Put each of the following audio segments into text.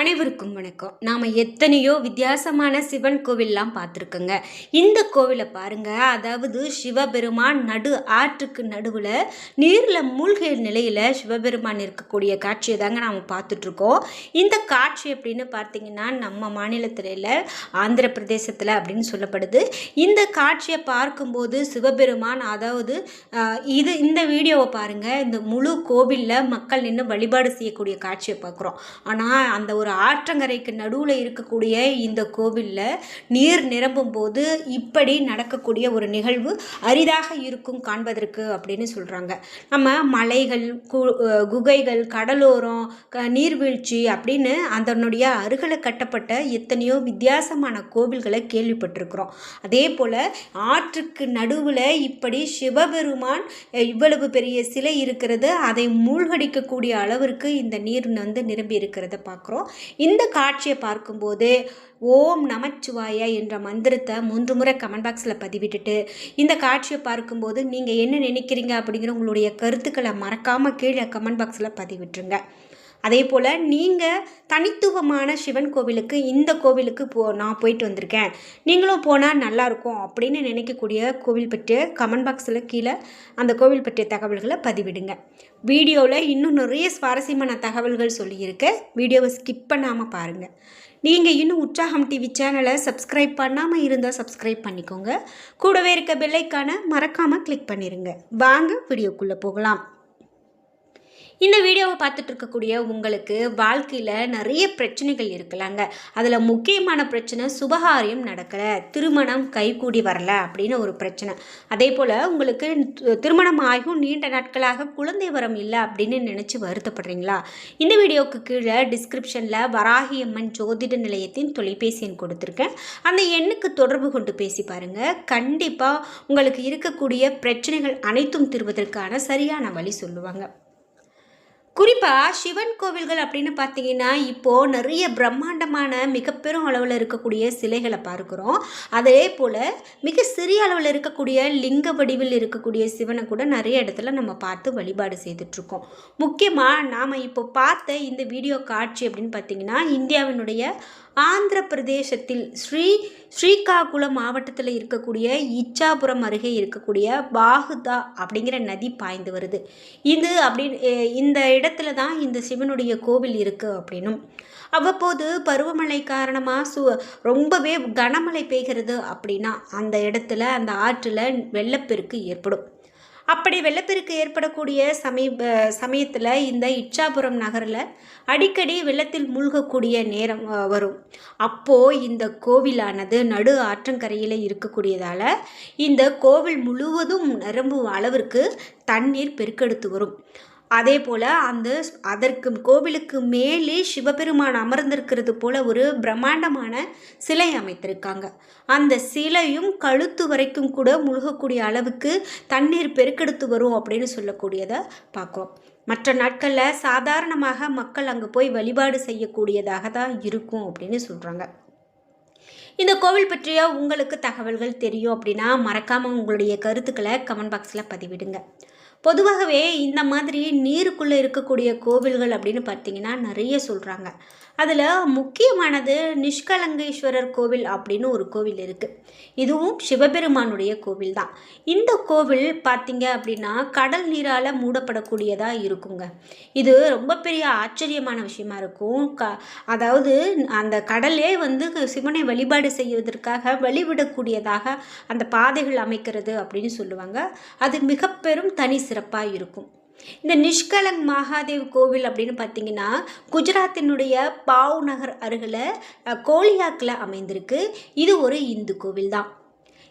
அனைவருக்கும் வணக்கம். நாம் எத்தனையோ வித்தியாசமான சிவன் கோவில்லாம் பார்த்துருக்கோங்க. இந்த கோவிலை பாருங்கள் அதாவது சிவபெருமான் நடு ஆற்றுக்கு நடுவில் நீரில் மூழ்கிய நிலையில் சிவபெருமான் இருக்கக்கூடிய காட்சியை தாங்க நாம் பார்த்துட்ருக்கோம். இந்த காட்சி அப்படின்னு பார்த்தீங்கன்னா நம்ம மாநிலத்தில் ஆந்திர பிரதேசத்தில் அப்படின்னு சொல்லப்படுது. இந்த காட்சியை பார்க்கும்போது சிவபெருமான் அதாவது இது இந்த வீடியோவை பாருங்கள் இந்த முழு கோவிலில் மக்கள் நின்று வழிபாடு செய்யக்கூடிய காட்சியை பார்க்குறோம். ஆனால் அந்த ஒரு ஆற்றங்கரைக்கு நடுவில் இருக்கக்கூடிய இந்த கோவிலில் நீர் நிரம்பும் போது இப்படி நடக்கக்கூடிய ஒரு நிகழ்வு அரிதாக இருக்கும் காண்பதற்கு அப்படின்னு சொல்கிறாங்க நம்ம மலைகள் கு- குகைகள் கடலோரம் க நீர்வீழ்ச்சி அப்படின்னு அதனுடைய அருகில் கட்டப்பட்ட எத்தனையோ வித்தியாசமான கோவில்களை கேள்விப்பட்டிருக்கிறோம். அதே போல் ஆற்றுக்கு நடுவில் இப்படி சிவபெருமான் இவ்வளவு பெரிய சிலை இருக்கிறது அதை மூழ்கடிக்கக்கூடிய அளவிற்கு இந்த நீர் வந்து நிரம்பி இருக்கிறத பார்க்குறோம். இந்த காட்சியை பார்க்கும்போது ஓம் நமச்சிவாய என்ற மந்திரத்தை மூன்று முறை கமெண்ட் பாக்ஸில் பதிவிட்டுட்டு இந்த காட்சியை பார்க்கும்போது நீங்கள் என்ன நினைக்கிறீங்க அப்படிங்கிற உங்களுடைய கருத்துக்களை மறக்காமல் கீழே கமெண்ட் பாக்ஸில் பதிவிட்டுருங்க. அதே போல் நீங்கள் தனித்துவமான சிவன் கோவிலுக்கு இந்த கோவிலுக்கு போ நான் போயிட்டு வந்திருக்கேன். நீங்களும் போனால் நல்லாயிருக்கும் அப்படின்னு நினைக்கக்கூடிய கோவில் பற்றிய கமெண்ட் பாக்ஸில் கீழே அந்த கோவில் பற்றிய தகவல்களை பதிவிடுங்க. வீடியோவில் இன்னும் நிறைய சுவாரஸ்யமான தகவல்கள் சொல்லியிருக்கேன் வீடியோவை ஸ்கிப் பண்ணாமல் பாருங்கள் நீங்கள் இன்னும் உற்சாகம் டிவி சேனலை சப்ஸ்கிரைப் பண்ணாமல் இருந்தால் சப்ஸ்கிரைப் பண்ணிக்கோங்க. கூடவே இருக்க பெல்லைக்கான மறக்காமல் கிளிக் பண்ணிடுங்க வாங்க வீடியோக்குள்ளே போகலாம். இந்த வீடியோவை பார்த்துட்டு இருக்கக்கூடிய உங்களுக்கு வாழ்க்கையில் நிறைய பிரச்சனைகள் இருக்கலாங்க. அதில் முக்கியமான பிரச்சனை சுபகாரியம் நடக்கலை திருமணம் கைகூடி வரல அப்படின்னு ஒரு பிரச்சனை. அதே போல் உங்களுக்கு திருமணம் ஆகியும் நீண்ட நாட்களாக குழந்தை வரம் இல்லை அப்படின்னு நினச்சி வருத்தப்படுறீங்களா? இந்த வீடியோவுக்கு கீழே டிஸ்கிரிப்ஷனில் வராகியம்மன் ஜோதிட நிலையத்தின் தொலைபேசி எண் கொடுத்துருக்கேன். அந்த எண்ணுக்கு தொடர்பு கொண்டு பேசி பாருங்கள் கண்டிப்பாக உங்களுக்கு இருக்கக்கூடிய பிரச்சனைகள் அனைத்தும் தீர்வதற்கான சரியான வழி சொல்லுவாங்க. குறிப்பாக சிவன் கோவில்கள் அப்படின்னு பார்த்தீங்கன்னா இப்போது நிறைய பிரம்மாண்டமான மிக பெரும் அளவில் இருக்கக்கூடிய சிலைகளை பார்க்குறோம். அதே போல் மிக சிறிய அளவில் இருக்கக்கூடிய லிங்க வடிவில் இருக்கக்கூடிய சிவனை கூட நிறைய இடத்துல நம்ம பார்த்து வழிபாடு செய்துட்ருக்கோம். முக்கியமாக நாம் இப்போ பார்த்த இந்த வீடியோ காட்சி அப்படின்னு பார்த்தீங்கன்னா இந்தியாவினுடைய ஆந்திர பிரதேசத்தில் ஸ்ரீ ஸ்ரீகாகுளம் மாவட்டத்தில் இருக்கக்கூடிய இச்சாபுரம் அருகே இருக்கக்கூடிய பாகுதா அப்படிங்கிற நதி பாய்ந்து வருது. இது அப்படி இந்த இடத்துல தான் இந்த சிவனுடைய கோவில் இருக்குது அப்படின்னும். அவ்வப்போது பருவமழை காரணமாக சு ரொம்பவே கனமழை பெய்கிறது அப்படின்னா அந்த இடத்துல அந்த ஆற்றில் வெள்ளப்பெருக்கு ஏற்படும். அப்படி வெள்ளப்பெருக்கு ஏற்படக்கூடிய சமீப சமயத்தில் இந்த இச்சாபுரம் நகரில் அடிக்கடி வெள்ளத்தில் மூழ்கக்கூடிய நேரம் வரும். அப்போது இந்த கோவிலானது நடு ஆற்றங்கரையில் இருக்கக்கூடியதால் இந்த கோவில் முழுவதும் நிரம்பும் அளவிற்கு தண்ணீர் பெருக்கெடுத்து வரும். அதே போல் அந்த அதற்கு கோவிலுக்கு மேலே சிவபெருமான் அமர்ந்திருக்கிறது போல ஒரு பிரம்மாண்டமான சிலை அமைத்திருக்காங்க. அந்த சிலையும் கழுத்து வரைக்கும் கூட முழுகக்கூடிய அளவுக்கு தண்ணீர் பெருக்கெடுத்து வரும் அப்படின்னு சொல்லக்கூடியதை பார்க்குறோம். மற்ற நாட்களில் சாதாரணமாக மக்கள் அங்கே போய் வழிபாடு செய்யக்கூடியதாக தான் இருக்கும் அப்படின்னு சொல்கிறாங்க இந்த கோவில் பற்றிய உங்களுக்கு தகவல்கள் தெரியும் அப்படின்னா மறக்காமல் உங்களுடைய கருத்துக்களை கமெண்ட் பாக்ஸில் பதிவிடுங்க. பொதுவாகவே இந்த மாதிரி நீருக்குள்ளே இருக்கக்கூடிய கோவில்கள் அப்படின்னு பார்த்தீங்கன்னா நிறைய சொல்கிறாங்க அதில் முக்கியமானது நிஷ்கலங்கேஸ்வரர் கோவில் அப்படின்னு ஒரு கோவில் இருக்குது இதுவும் சிவபெருமானுடைய கோவில் தான். இந்த கோவில் பார்த்திங்க அப்படின்னா கடல் நீரால் மூடப்படக்கூடியதாக இருக்குங்க. இது ரொம்ப பெரிய ஆச்சரியமான விஷயமா இருக்கும். க அதாவது அந்த கடலே வந்து சிவனை வழிபாடு செய்வதற்காக வழிவிடக்கூடியதாக அந்த பாதைகள் அமைக்கிறது அப்படின்னு சொல்லுவாங்க. அது மிக பெரும் தனி சிறப்பாக இருக்கும். இந்த நிஷ்கலங் மகாதேவ் கோவில் அப்படின்னு பார்த்தீங்கன்னா குஜராத்தினுடைய பாவ் நகர் அருகில் கோலியாக்கில் அமைந்திருக்கு. இது ஒரு இந்து கோவில் தான்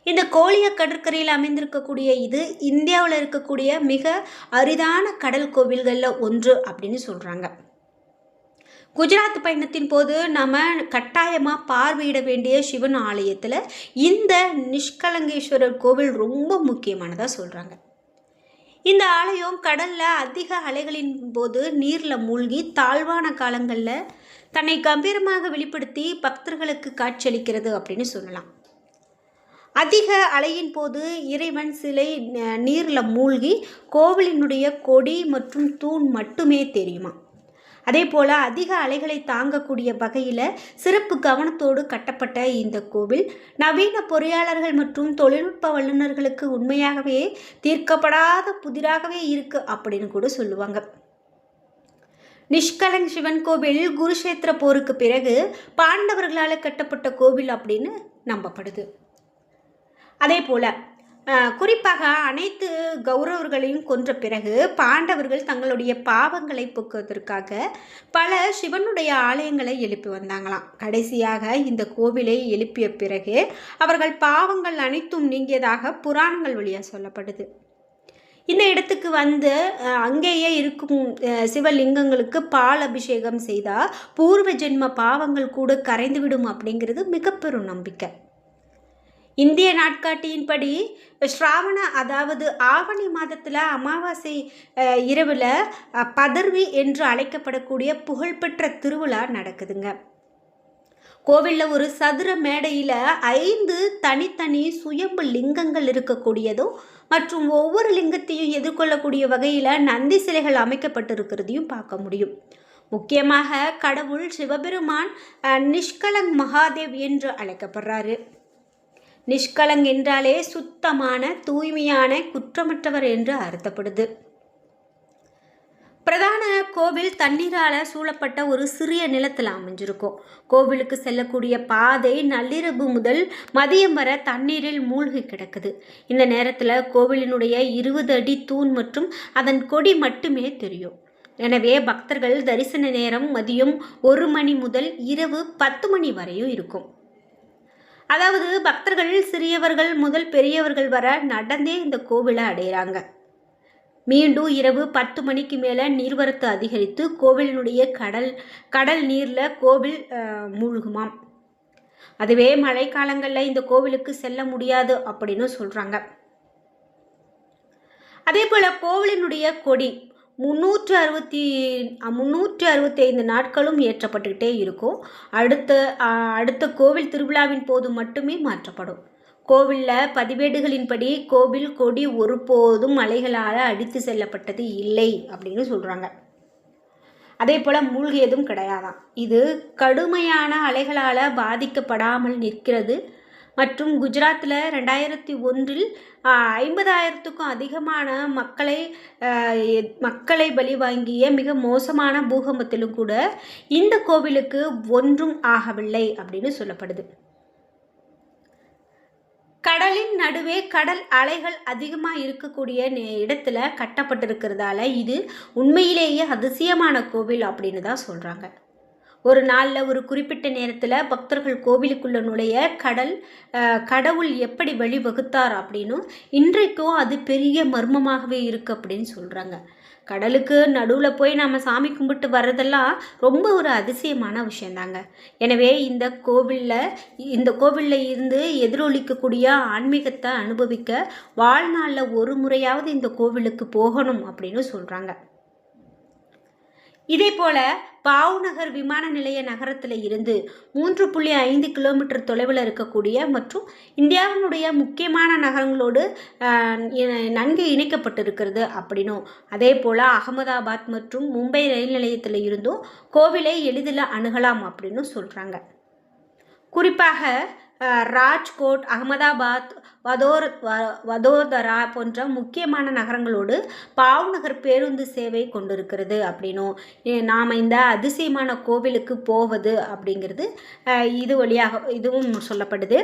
இந்த கோழியா கடற்கரையில் அமைந்திருக்கக்கூடிய இது இந்தியாவில் இருக்கக்கூடிய மிக அரிதான கடல் கோவில்களில் ஒன்று அப்படின்னு சொல்கிறாங்க குஜராத் பயணத்தின் போது நம்ம கட்டாயமாக பார்வையிட வேண்டிய சிவன் ஆலயத்தில் இந்த நிஷ்கலங்கேஸ்வரர் கோவில் ரொம்ப முக்கியமானதாக சொல்கிறாங்க இந்த ஆலயம் கடலில் அதிக அலைகளின் போது நீரில் மூழ்கி தாழ்வான காலங்களில் தன்னை கம்பீரமாக வெளிப்படுத்தி பக்தர்களுக்கு காட்சியளிக்கிறது அப்படின்னு சொல்லலாம். அதிக அலையின் போது இறைவன் சிலை நீரில் மூழ்கி கோவிலினுடைய கொடி மற்றும் தூண் மட்டுமே தெரியுமா? அதே போல் அதிக அலைகளை தாங்கக்கூடிய வகையில் சிறப்பு கவனத்தோடு கட்டப்பட்ட இந்த கோவில். நவீன பொறியாளர்கள் மற்றும் தொழில்நுட்ப வல்லுநர்களுக்கு உண்மையாகவே தீர்க்கப்படாத புதிராகவே இருக்குது அப்படின்னு கூட சொல்லுவாங்க. நிஷ்கலங் சிவன் கோவில் குருஷேத்திர போருக்கு பிறகு பாண்டவர்களால் கட்டப்பட்ட கோவில் அப்படின்னு நம்பப்படுது. அதே போல் குறிப்பாக அனைத்து கௌரவர்களையும் கொன்ற பிறகு பாண்டவர்கள் தங்களுடைய பாவங்களை போக்குவதற்காக பல சிவனுடைய ஆலயங்களை எழுப்பி வந்தாங்களாம். கடைசியாக இந்த கோவிலை எழுப்பிய பிறகு அவர்கள் பாவங்கள் அனைத்தும் நீங்கியதாக புராணங்கள் வழியாக சொல்லப்படுது. இந்த இடத்துக்கு வந்து அங்கேயே இருக்கும் சிவலிங்கங்களுக்கு பால் அபிஷேகம் செய்தால் பூர்வ ஜென்ம பாவங்கள் கூட கரைந்துவிடும் அப்படிங்கிறது மிகப்பெரும் நம்பிக்கை. இந்திய நாட்காட்டியின்படி ஸ்ராவண அதாவது ஆவணி மாதத்தில் அமாவாசை இரவில் பதர்வி என்று அழைக்கப்படக்கூடிய புகழ்பெற்ற திருவிழா நடக்குதுங்க. கோவிலில் ஒரு சதுர மேடையில் ஐந்து தனித்தனி சுயம்பு லிங்கங்கள் இருக்கக்கூடியதும் மற்றும் ஒவ்வொரு லிங்கத்தையும் எதிர்கொள்ளக்கூடிய வகையில் நந்தி சிலைகள் அமைக்கப்பட்டிருக்கிறதையும் பார்க்க முடியும். முக்கியமாக கடவுள் சிவபெருமான் நிஷ்கலங் மகாதேவ் என்று அழைக்கப்படுறாரு. நிஷ்கலங் என்றாலே சுத்தமான தூய்மையான குற்றமற்றவர் என்று அர்த்தப்படுது. பிரதான கோவில் தண்ணீரால் சூழப்பட்ட ஒரு சிறிய நிலத்தில் அமைஞ்சிருக்கும். கோவிலுக்கு செல்லக்கூடிய பாதை நள்ளிரவு முதல் மதியம் வர தண்ணீரில் மூழ்கி கிடக்குது. இந்த நேரத்தில் கோவிலினுடைய இருபது அடி தூண் மற்றும் அதன் கொடி மட்டுமே தெரியும். எனவே பக்தர்கள் தரிசன நேரம் மதியம் ஒரு மணி முதல் இரவு பத்து மணி வரையும் இருக்கும். அதாவது பக்தர்கள் சிறியவர்கள் முதல் பெரியவர்கள் வர நடந்தே இந்த கோவிலை அடைகிறாங்க மீண்டும் இரவு பத்து மணிக்கு மேலே நீர்வரத்து அதிகரித்து கோவிலினுடைய கடல் கடல் நீரில் கோவில் மூழ்குமாம். அதுவே மழைக்காலங்களில் இந்த கோவிலுக்கு செல்ல முடியாது அப்படின்னு சொல்கிறாங்க அதே போல் கோவிலினுடைய கொடி முந்நூற்று அறுபத்தி முந்நூற்று அறுபத்தி ஐந்து நாட்களும் ஏற்றப்பட்டுக்கிட்டே இருக்கும். அடுத்த அடுத்த கோவில் திருவிழாவின் போது மட்டுமே மாற்றப்படும். கோவிலில் பதிவேடுகளின்படி கோவில் கொடி ஒருபோதும் மலைகளால் அடித்து செல்லப்பட்டது இல்லை அப்படின்னு சொல்கிறாங்க அதே போல் மூழ்கியதும் கிடையாதான் இது கடுமையான அலைகளால் பாதிக்கப்படாமல் நிற்கிறது. மற்றும் குஜராத்தில் ரெண்டாயிரத்தி ஒன்றில் ஐம்பதாயிரத்துக்கும் அதிகமான மக்களை மக்களை பலி வாங்கிய மிக மோசமான பூகம்பத்திலும் கூட இந்த கோவிலுக்கு ஒன்றும் ஆகவில்லை அப்படின்னு சொல்லப்படுது. கடலின் நடுவே கடல் அலைகள் அதிகமாக இருக்கக்கூடிய இடத்துல கட்டப்பட்டிருக்கிறதால இது உண்மையிலேயே அதிசயமான கோவில் அப்படின்னு தான் சொல்கிறாங்க ஒரு நாளில் ஒரு குறிப்பிட்ட நேரத்தில் பக்தர்கள் கோவிலுக்குள்ளே நுழைய கடல் கடவுள் எப்படி வழிவகுத்தார் அப்படின்னும் இன்றைக்கும் அது பெரிய மர்மமாகவே இருக்குது அப்படின்னு சொல்கிறாங்க கடலுக்கு நடுவில் போய் நம்ம சாமி கும்பிட்டு வர்றதெல்லாம் ரொம்ப ஒரு அதிசயமான விஷயந்தாங்க. எனவே இந்த கோவிலில் இந்த கோவிலில் இருந்து எதிரொலிக்கக்கூடிய ஆன்மீகத்தை அனுபவிக்க வாழ்நாளில் ஒரு முறையாவது இந்த கோவிலுக்கு போகணும் அப்படின்னு சொல்கிறாங்க இதே போல் பாவ்நகர் விமான நிலைய நகரத்தில் இருந்து மூன்று புள்ளி ஐந்து கிலோமீட்டர் தொலைவில் இருக்கக்கூடிய மற்றும் இந்தியாவினுடைய முக்கியமான நகரங்களோடு நன்கு இணைக்கப்பட்டிருக்கிறது அப்படின்னும். அதே போல் அகமதாபாத் மற்றும் மும்பை ரயில் நிலையத்தில் இருந்தும் கோவிலை எளிதில் அணுகலாம் அப்படின்னு சொல்கிறாங்க குறிப்பாக ராஜ்கோட் அகமதாபாத் வதோர் வதோதரா போன்ற முக்கியமான நகரங்களோடு பாவ்நகர் பேருந்து சேவை கொண்டிருக்கிறது அப்படின்னும். நாம் இந்த அதிசயமான கோவிலுக்கு போவது அப்படிங்கிறது இது வழியாக இதுவும் சொல்லப்படுது.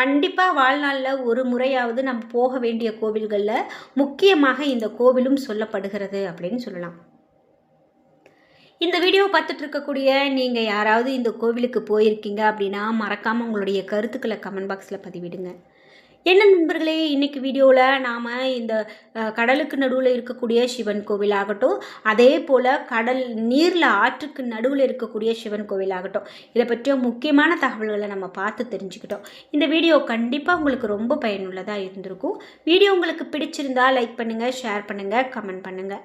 கண்டிப்பாக வாழ்நாளில் ஒரு முறையாவது நம்ம போக வேண்டிய கோவில்களில் முக்கியமாக இந்த கோவிலும் சொல்லப்படுகிறது அப்படின்னு சொல்லலாம். இந்த வீடியோ பார்த்துட்டு இருக்கக்கூடிய நீங்கள் யாராவது இந்த கோவிலுக்கு போயிருக்கீங்க அப்படின்னா மறக்காமல் உங்களுடைய கருத்துக்களை கமெண்ட் பாக்ஸில் பதிவிடுங்க. என்ன நண்பர்களே இன்றைக்கி வீடியோவில் நாம் இந்த கடலுக்கு நடுவில் இருக்கக்கூடிய சிவன் கோவில் ஆகட்டும் அதே போல் கடல் நீரில் ஆற்றுக்கு நடுவில் இருக்கக்கூடிய சிவன் கோவிலாகட்டும் இதை பற்றிய முக்கியமான தகவல்களை நம்ம பார்த்து தெரிஞ்சுக்கிட்டோம். இந்த வீடியோ கண்டிப்பாக உங்களுக்கு ரொம்ப பயனுள்ளதாக இருந்திருக்கும். வீடியோ உங்களுக்கு பிடிச்சிருந்தால் லைக் பண்ணுங்கள் ஷேர் பண்ணுங்கள் கமெண்ட் பண்ணுங்கள்